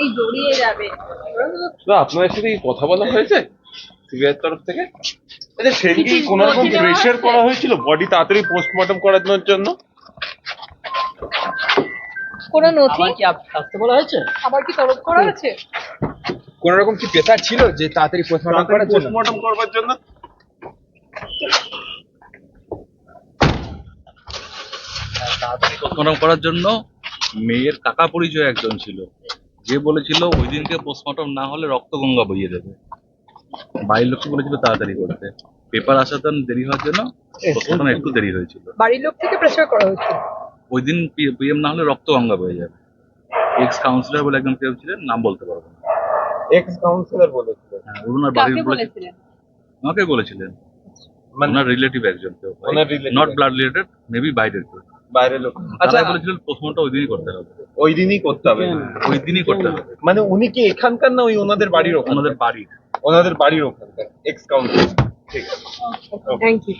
এই জড়িয়ে যাবে। তো আপনাদের সাথে কি কথা বলা হয়েছে? সিবিআই তরফ থেকে? আচ্ছা সেদিন কি কোনো রকম প্রেশার করা হয়েছিল? বডি তাড়াতাড়ি পোস্টমর্টম করানোর জন্য? কোনো নথি কি আসতে বলা হয়েছে? আবার কি তলব করা আছে কোন রকম কি প্রেসার ছিল যে তাড়াতাড়ি পোস্টমর্টম করার জন্য? পোস্টমর্টম করবার জন্য? পোস্টমর্টম করার জন্য মেয়ের কাকা পরিচয় একজন ছিল। যে বলেছিল ওই দিনকে পোস্টমর্টম না হলে রক্ত গঙ্গা বইয়ে দেবে। বাড়ির লোককে বলেছিল তাড়াতাড়ি করতে। পেপার আসাতে দেরি হওয়ার জন্য পোস্টমর্টম একটু দেরি হয়েছিল। বাড়ির লোক থেকে প্রেসার করা হয়েছে। ওই দিন পিএম না হলে রক্ত গঙ্গা বয়ে যাবে। এক্স কাউন্সিলর বলে একজন কেউ ছিলেন নাম বলতে পারব না। এক্স কাউন্সিলর বলেছিলেন। হ্যাঁ, ওনার বাড়ির বলেছিলেন? আমাকে বলেছিলেন। মানে ওনার রিলেটিভ একজন কেউ। নট ব্লাড রিলেটেড মেবি বাইরের কেউ। বাইরের লোক। আচ্ছা বলেছিলেন প্রথমটা ওই দিনই করতে হবে। ওই দিনই করতে হবে। ওই দিনই করতে হবে। মানে উনি কি এখানকার না ওই ওনাদের বাড়ির ওনাদের বাড়ির। ওনাদের বাড়ির ওখানকার এক্স কাউন্সিলর ঠিক আছে। Thank you